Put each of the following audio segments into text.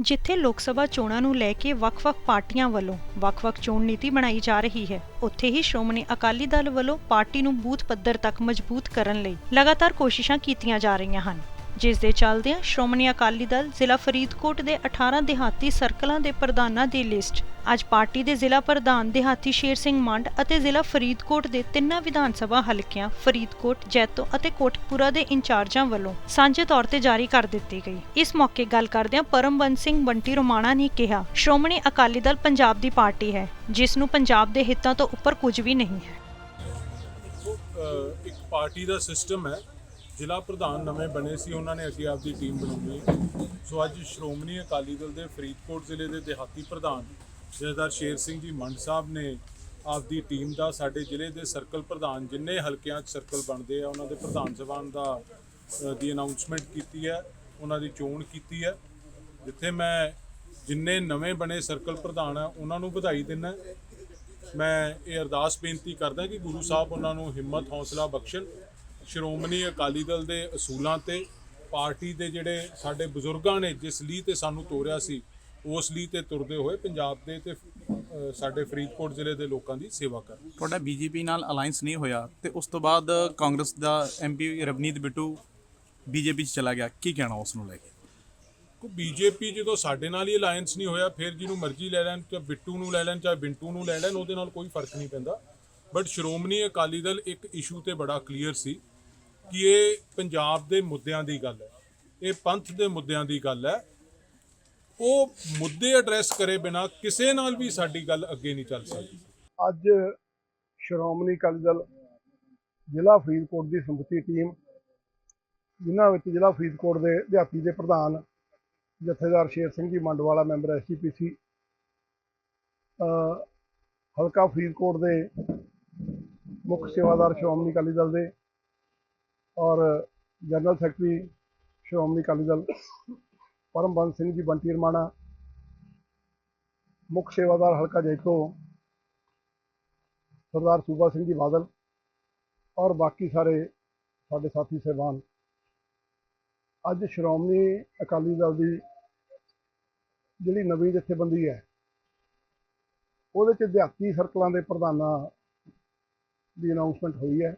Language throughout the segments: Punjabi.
ਜਿੱਥੇ ਲੋਕ ਸਭਾ ਚੋਣਾਂ ਨੂੰ ਲੈ ਕੇ ਵੱਖ-ਵੱਖ ਪਾਰਟੀਆਂ ਵੱਲੋਂ ਵੱਖ-ਵੱਖ ਚੋਣ ਨੀਤੀ ਬਣਾਈ ਜਾ ਰਹੀ ਹੈ। ਉੱਥੇ ਹੀ ਸ਼੍ਰੋਮਣੀ ਅਕਾਲੀ ਦਲ ਵੱਲੋਂ ਪਾਰਟੀ ਨੂੰ ਬੂਥ ਪੱਧਰ ਤੱਕ ਮਜ਼ਬੂਤ ਕਰਨ ਲਈ ਲਗਾਤਾਰ ਕੋਸ਼ਿਸ਼ਾਂ ਕੀਤੀਆਂ ਜਾ ਰਹੀਆਂ ਹਨ। ਜਿਸ ਦੇ ਚੱਲਦਿਆਂ ਸ਼੍ਰੋਮਣੀ ਅਕਾਲੀ ਦਲ ਜ਼ਿਲ੍ਹਾ ਫਰੀਦਕੋਟ ਦੇ 18 ਦਿਹਾਤੀ ਸਰਕਲਾਂ ਦੇ ਪ੍ਰਧਾਨਾਂ ਦੀ ਲਿਸਟ। ਅੱਜ ਪਾਰਟੀ ਦੇ ਜ਼ਿਲ੍ਹਾ ਪ੍ਰਧਾਨ ਦਿਹਾਤੀ ਸ਼ੇਰ ਸਿੰਘ ਮੰਡ ਅਤੇ ਜ਼ਿਲ੍ਹਾ ਫਰੀਦਕੋਟ ਦੇ ਤਿੰਨਾਂ ਵਿਧਾਨ ਸਭਾ ਹਲਕਿਆਂ ਫਰੀਦਕੋਟ, ਜੈਤੋ ਅਤੇ ਕੋਟਕਪੂਰਾ ਦੇ ਇੰਚਾਰਜਾਂ ਵੱਲੋਂ ਸਾਂਝੇ ਤੌਰ ਤੇ ਜਾਰੀ ਕਰ ਦਿੱਤੀ ਗਈ। ਇਸ ਮੌਕੇ ਗੱਲ ਕਰਦਿਆਂ ਪਰਮਬੰਦ ਸਿੰਘ ਬੰਟੀ ਰੋਮਾਣਾ ਨੇ ਕਿਹਾ, ਸ਼੍ਰੋਮਣੀ ਅਕਾਲੀ ਦਲ ਪੰਜਾਬ ਦੀ ਪਾਰਟੀ ਹੈ, ਜਿਸ ਨੂੰ ਪੰਜਾਬ ਦੇ ਹਿੱਤਾਂ ਤੋਂ ਉੱਪਰ ਕੁਝ ਵੀ ਨਹੀਂ ਹੈ। ਇੱਕ ਪਾਰਟੀ ਦਾ ਸਿਸਟਮ ਹੈ ਜ਼ਿਲ੍ਹਾ ਪ੍ਰਧਾਨ ਨਵੇਂ ਬਣੇ ਸੀ, ਉਹਨਾਂ ਨੇ ਅੱਗੇ ਆਪਦੀ ਟੀਮ ਬਣਾਉਣੀ ਸੋ ਅੱਜ ਸ਼੍ਰੋਮਣੀ ਅਕਾਲੀ ਦਲ ਦੇ ਫਰੀਦਕੋਟ ਜ਼ਿਲ੍ਹੇ ਦੇ ਦਿਹਾਤੀ ਪ੍ਰਧਾਨ ਜਥੇਦਾਰ ਸ਼ੇਰ ਸਿੰਘ ਜੀ ਮੰਡ ਸਾਹਿਬ ਨੇ ਆਪਦੀ ਟੀਮ ਦਾ, ਸਾਡੇ ਜ਼ਿਲ੍ਹੇ ਦੇ ਸਰਕਲ ਪ੍ਰਧਾਨ ਜਿੰਨੇ ਹਲਕਿਆਂ 'ਚ ਸਰਕਲ ਬਣਦੇ ਆ, ਉਹਨਾਂ ਦੇ ਪ੍ਰਧਾਨ ਸਭਾਨ ਦਾ ਦੀ ਅਨਾਉਂਸਮੈਂਟ ਕੀਤੀ ਹੈ, ਉਹਨਾਂ ਦੀ ਚੋਣ ਕੀਤੀ ਹੈ। ਜਿੱਥੇ ਮੈਂ ਜਿੰਨੇ ਨਵੇਂ ਬਣੇ ਸਰਕਲ ਪ੍ਰਧਾਨ ਆ, ਉਹਨਾਂ ਨੂੰ ਵਧਾਈ ਦਿੰਦਾ। ਮੈਂ ਇਹ ਅਰਦਾਸ ਬੇਨਤੀ ਕਰਦਾ ਕਿ ਗੁਰੂ ਸਾਹਿਬ ਉਹਨਾਂ ਨੂੰ ਹਿੰਮਤ, ਹੌਸਲਾ ਬਖਸ਼ਣ। ਸ਼੍ਰੋਮਣੀ ਅਕਾਲੀ ਦਲ ਦੇ ਅਸੂਲਾਂ ਤੇ ਪਾਰਟੀ ਦੇ ਜਿਹੜੇ ਸਾਡੇ ਬਜ਼ੁਰਗਾਂ ਨੇ ਜਿਸ ਲਈ ਤੇ ਸਾਨੂੰ ਤੋਰਿਆ ਸੀ ਉਸ ਲਈ ਤੇ ਤੁਰਦੇ ਹੋਏ ਪੰਜਾਬ ਦੇ ਤੇ ਸਾਡੇ ਫਰੀਦਕੋਟ ਜ਼ਿਲ੍ਹੇ ਦੇ ਲੋਕਾਂ ਦੀ ਸੇਵਾ ਕਰਨ ਤੁਹਾਡਾ ਬੀਜੇਪੀ ਨਾਲ ਅਲਾਈਅੰਸ ਨਹੀਂ ਹੋਇਆ ਤੇ ਉਸ ਤੋਂ ਬਾਅਦ ਕਾਂਗਰਸ ਦਾ ਐਮਪੀ ਰਵਨੀਤ ਬਿੱਟੂ ਬੀਜੇਪੀ 'ਚ ਚਲਾ ਗਿਆ। ਕੀ ਕਹਿਣਾ ਉਸ ਨੂੰ ਲੈ ਕੇ? ਕੋ ਬੀਜੇਪੀ ਜਦੋਂ ਸਾਡੇ ਨਾਲ ਹੀ ਅਲਾਈਅੰਸ ਨਹੀਂ ਹੋਇਆ ਫਿਰ ਜਿਹਨੂੰ ਮਰਜ਼ੀ ਲੈ ਲੈਣ ਚਾਹੇ ਬਿੱਟੂ ਨੂੰ ਲੈ ਲੈਣ ਚਾਹੇ ਬਿੰਟੂ ਨੂੰ ਲੈ ਲੈਣ ਉਹਦੇ ਨਾਲ ਕੋਈ ਫ਼ਰਕ ਨਹੀਂ ਪੈਂਦਾ। ਬਟ ਸ਼੍ਰੋਮਣੀ ਅਕਾਲੀ ਦਲ ਇੱਕ ਇਸ਼ੂ ਤੇ ਬੜਾ ਕਲੀਅਰ ਸੀ ਕਿ ਇਹ ਪੰਜਾਬ ਦੇ ਮੁੱਦਿਆਂ ਦੀ ਗੱਲ ਹੈ, ਇਹ ਪੰਥ ਦੇ ਮੁੱਦਿਆਂ ਦੀ ਗੱਲ ਹੈ। ਉਹ ਮੁੱਦੇ ਐਡਰੈਸ ਕਰੇ ਬਿਨਾ ਕਿਸੇ ਨਾਲ ਵੀ ਸਾਡੀ ਗੱਲ ਅੱਗੇ ਨਹੀਂ ਚੱਲ ਸਕਦੀ। ਅੱਜ ਸ਼੍ਰੋਮਣੀ ਅਕਾਲੀ ਦਲ ਜ਼ਿਲ੍ਹਾ ਫਰੀਦਕੋਟ ਦੀ ਸਮੁੱਚੀ ਟੀਮ, ਜਿਨ੍ਹਾਂ ਵਿੱਚ ਜ਼ਿਲ੍ਹਾ ਫਰੀਦਕੋਟ ਦੇ ਅਧਿਆਪੀ ਦੇ ਪ੍ਰਧਾਨ ਜਥੇਦਾਰ ਸ਼ੇਰ ਸਿੰਘ ਜੀ ਮੰਡਵਾਲਾ ਮੈਂਬਰ ਐਸਜੀਪੀਸੀ ਹਲਕਾ ਫਰੀਦਕੋਟ ਦੇ ਮੁੱਖ ਸੇਵਾਦਾਰ ਸ਼੍ਰੋਮਣੀ ਅਕਾਲੀ ਦਲ ਦੇ ਔਰ ਜਨਰਲ ਸੈਕਟਰੀ ਸ਼੍ਰੋਮਣੀ ਅਕਾਲੀ ਦਲ ਪਰਮਬੰਸ ਸਿੰਘ ਜੀ, ਬੰਟੀ ਰਮਾਣਾ, ਮੁੱਖ ਸੇਵਾਦਾਰ ਹਲਕਾ ਜੈਤੋ, ਸਰਦਾਰ ਸੂਬਾ ਸਿੰਘ ਜੀ ਬਾਦਲ ਔਰ ਬਾਕੀ ਸਾਰੇ ਸਾਡੇ ਸਾਥੀ ਸਹਿਬਾਨ। ਅੱਜ ਸ਼੍ਰੋਮਣੀ ਅਕਾਲੀ ਦਲ ਦੀ ਜਿਹੜੀ ਨਵੀਂ ਜਥੇਬੰਦੀ ਹੈ, ਉਹਦੇ ਚ ਦਿਹਾਤੀ ਸਰਕਲਾਂ ਦੇ ਪ੍ਰਧਾਨਾਂ ਦੀ ਅਨਾਉਂਸਮੈਂਟ ਹੋਈ ਹੈ।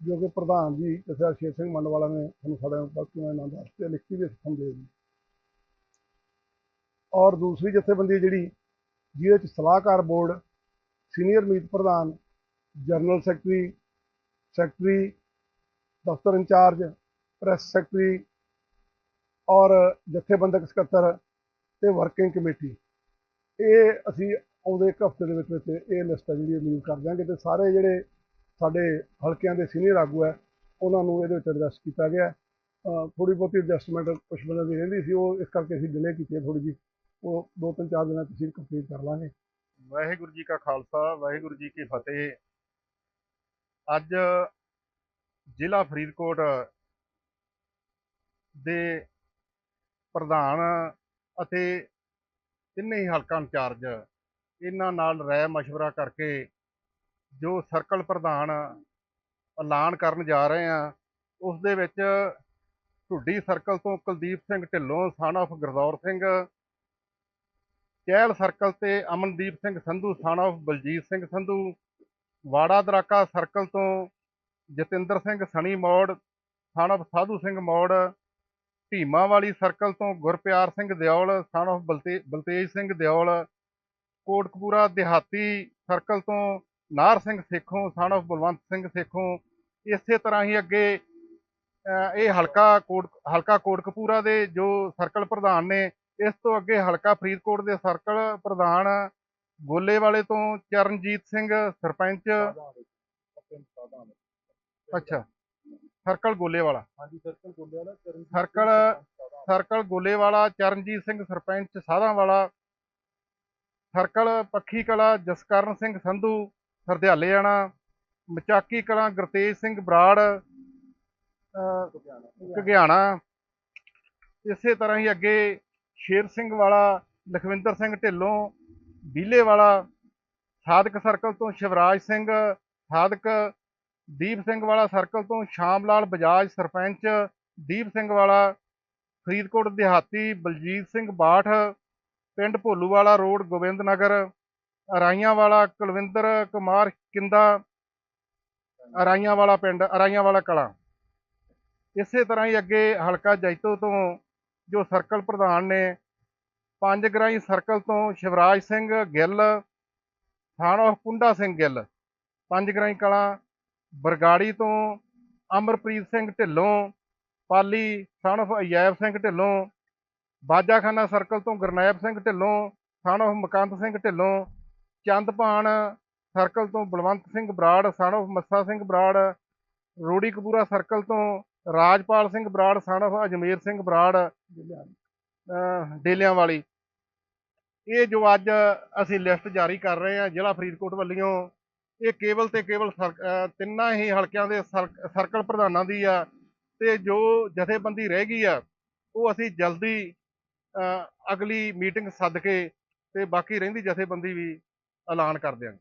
ਜੋ ਕਿ ਪ੍ਰਧਾਨ ਜੀ ਜਥੇਦਾਰ ਸ਼ੇਰ ਸਿੰਘ ਮੰਡਵਾਲਾ ਨੇ ਸਾਨੂੰ ਸਾਡੇ ਬਾਕੀਆਂ ਨਾਲ ਦੱਸ ਤੇ ਲਿਖਤੀ ਵੀ ਹੁਕਮ ਦਿੱਤੀ ਔਰ ਦੂਸਰੀ ਜਥੇਬੰਦੀ ਜਿਹੜੀ, ਜਿਹਦੇ ਚ ਸਲਾਹਕਾਰ ਬੋਰਡ, ਸੀਨੀਅਰ ਮੀਤ ਪ੍ਰਧਾਨ, ਜਨਰਲ ਸੈਕਟਰੀ ਸੈਕਟਰੀ, ਦਫ਼ਤਰ ਇੰਚਾਰਜ, ਪ੍ਰੈਸ ਸੈਕਟਰੀ ਔਰ ਜਥੇਬੰਦਕ ਸਕੱਤਰ ਤੇ ਵਰਕਿੰਗ ਕਮੇਟੀ। ਇਹ ਅਸੀਂ ਆਉਂਦੇ ਇੱਕ ਹਫ਼ਤੇ ਦੇ ਵਿੱਚ ਵਿੱਚ ਇਹ ਲਿਸਟ ਹੈ ਜਿਹੜੀ ਰਿਲੀਜ਼ ਕਰ ਦਿਆਂਗੇ ਤੇ ਸਾਰੇ ਜਿਹੜੇ ਸਾਡੇ ਹਲਕਿਆਂ ਦੇ ਸੀਨੀਅਰ ਆਗੂ ਹੈ, ਉਹਨਾਂ ਨੂੰ ਇਹਦੇ ਵਿੱਚ ਐਡਜਸਟ ਕੀਤਾ ਗਿਆ ਥੋੜੀ ਬਹੁਤੀ ਐਡਜਸਟਮੈਂਟ ਕੁਝ ਬੰਦੇ ਦੀ ਰਹਿੰਦੀ ਸੀ, ਉਹ ਇਸ ਕਰਕੇ ਅਸੀਂ ਡਿਲੇ ਕੀਤੀ ਹੈ ਥੋੜੀ ਜੀ ਉਹ ਦੋ ਤਿੰਨ ਚਾਰ ਦਿਨਾਂ 'ਚ ਅਸੀਂ ਕੰਪਲੀਟ ਕਰ ਲਾਂਗੇ। ਵਾਹਿਗੁਰੂ ਜੀ ਕਾ ਖਾਲਸਾ, ਵਾਹਿਗੁਰੂ ਜੀ ਕੀ ਫਤਿਹ। ਅੱਜ ਜ਼ਿਲ੍ਹਾ ਫਰੀਦਕੋਟ ਦੇ ਪ੍ਰਧਾਨ ਅਤੇ ਤਿੰਨੇ ਹੀ ਹਲਕਾ ਇੰਚਾਰਜ, ਇਹਨਾਂ ਨਾਲ ਰਾਏ ਮਸ਼ਵਰਾ ਕਰਕੇ ਜੋ ਸਰਕਲ ਪ੍ਰਧਾਨ ਐਲਾਨ ਕਰਨ ਜਾ ਰਹੇ ਆ ਉਸ ਦੇ ਵਿੱਚ ਢੁੱਡੀ ਸਰਕਲ ਤੋਂ Kuldeep Singh Dhillon son of Gurdaur Singh, Chahal circle ਤੇ Amandeep Singh Sandhu son of Baljit Singh Sandhu, Wara Daraka circle ਤੋਂ ਜਤਿੰਦਰ ਸਿੰਘ ਸਣੀ ਮੋੜ ਸਨ of ਸਾਧੂ ਸਿੰਘ ਮੋੜ ਢੀਮਾ ਵਾਲੀ ਸਰਕਲ ਤੋਂ ਗੁਰਪਿਆਰ ਸਿੰਘ ਦਿਓਲ ਸਨ of ਬਲਤੇ, ਬਲਤੇਜ ਸਿੰਘ ਦਿਓਲ, ਕੋਟਕਪੂਰਾ ਦਿਹਾਤੀ ਸਰਕਲ ਤੋਂ ਨਾਰ ਸਿੰਘ ਸੇਖੋਂ ਸਨ of ਬਲਵੰਤ ਸਿੰਘ ਸੇਖੋਂ ਇਸੇ ਤਰ੍ਹਾਂ ਹੀ ਅੱਗੇ ਇਹ ਹਲਕਾ ਕੋਟ ਹਲਕਾ ਕੋਟਕਪੂਰਾ ਦੇ ਜੋ ਸਰਕਲ ਪ੍ਰਧਾਨ ਨੇ ਇਸ ਤੋਂ ਅੱਗੇ ਹਲਕਾ ਫਰੀਦਕੋਟ ਦੇ ਸਰਕਲ ਪ੍ਰਧਾਨ ਗੋਲੇ ਵਾਲੇ ਤੋਂ ਚਰਨਜੀਤ ਸਿੰਘ ਸਰਪੰਚ। ਅੱਛਾ ਸਰਕਲ ਗੋਲੇ ਵਾਲਾ ਹਾਂਜੀ ਸਰਕਲ ਬੋਲਿਆ ਨਾ ਸਰਕਲ ਸਰਕਲ ਗੋਲੇ ਵਾਲਾ ਚਰਨਜੀਤ ਸਿੰਘ ਸਰਪੰਚ ਸਾਧਾਂ ਵਾਲਾ ਸਰਕਲ ਪੱਖੀ ਕਲਾ ਜਸਕਰਨ ਸਿੰਘ ਸੰਧੂ। ਹਰਦਿਆਲੇ ਆਣਾ, ਮਚਾਕੀ ਕਲਾਂ ਗੁਰਤੇਜ ਸਿੰਘ ਬਰਾੜ ਘਗਿਆਣਾ। ਇਸੇ ਤਰ੍ਹਾਂ ਹੀ ਅੱਗੇ ਸ਼ੇਰ ਸਿੰਘ ਵਾਲਾ, ਲਖਵਿੰਦਰ ਸਿੰਘ ਢਿੱਲੋਂ, ਬੀਲੇ ਵਾਲਾ ਸਾਦਕ ਸਰਕਲ ਤੋਂ ਸ਼ਿਵਰਾਜ ਸਿੰਘ ਸਾਦਕ ਦੀਪ ਸਿੰਘ ਵਾਲਾ ਸਰਕਲ ਤੋਂ ਸ਼ਾਮ ਲਾਲ ਬਜਾਜ ਸਰਪੰਚ, ਦੀਪ ਸਿੰਘ ਵਾਲਾ, ਫਰੀਦਕੋਟ ਦਿਹਾਤੀ ਬਲਜੀਤ ਸਿੰਘ ਬਾਠ, ਪਿੰਡ ਭੋਲੂਵਾਲਾ ਰੋਡ ਗੋਬਿੰਦ ਨਗਰ ਅਰਾਈਆਂ ਵਾਲਾ ਕੁਲਵਿੰਦਰ ਕੁਮਾਰ ਕਿੰਦਾ, ਅਰਾਈਆਂ ਵਾਲਾ ਪਿੰਡ, ਅਰਾਈਆਂ ਵਾਲਾ ਕਲਾਂ। ਇਸੇ ਤਰ੍ਹਾਂ ਹੀ ਅੱਗੇ ਹਲਕਾ ਜੈਤੋ ਤੋਂ ਜੋ ਸਰਕਲ ਪ੍ਰਧਾਨ ਨੇ, ਪੰਜ ਗਰਾਈ ਸਰਕਲ ਤੋਂ ਸ਼ਿਵਰਾਜ ਸਿੰਘ ਗਿੱਲ, ਥਾਣ ਆਫ ਕੁੰਡਾ ਸਿੰਘ ਗਿੱਲ, ਪੰਜ ਗਰਾਈ ਕਲਾਂ, ਬਰਗਾੜੀ ਤੋਂ Amarpreet Singh Dhillon, Pali son of Ayyab Singh Dhillon, Bajakhana circle ਤੋਂ Gurnaib Singh Dhillon son of Makand Singh Dhillon Chandpan circle ਤੋਂ Balwant Singh Brar son of Massa Singh Brar, Rori Kapura circle ਤੋਂ ਰਾਜਪਾਲ ਸਿੰਘ ਬਰਾੜ ਸਨ of ਅਜਮੇਰ ਸਿੰਘ ਬਰਾੜ ਡੇਲਿਆਂ ਵਾਲੀ ਇਹ ਜੋ ਅੱਜ ਅਸੀਂ ਲਿਸਟ ਜਾਰੀ ਕਰ ਰਹੇ ਹਾਂ ਜ਼ਿਲ੍ਹਾ ਫਰੀਦਕੋਟ ਵੱਲੋਂ, ਇਹ ਕੇਵਲ ਤੇ ਕੇਵਲ ਸਰ- ਤਿੰਨਾਂ ਹੀ ਹਲਕਿਆਂ ਦੇ ਸਰ- ਸਰਕਲ ਪ੍ਰਧਾਨਾਂ ਦੀ ਆ ਤੇ ਜੋ ਜਥੇਬੰਦੀ ਰਹਿ ਗਈ ਆ, ਉਹ ਅਸੀਂ ਜਲਦੀ ਅਗਲੀ ਮੀਟਿੰਗ ਸੱਦ ਕੇ ਤੇ ਬਾਕੀ ਰਹਿੰਦੀ ਜਥੇਬੰਦੀ ਵੀ ਐਲਾਨ ਕਰ ਦਿਆਂਗੇ।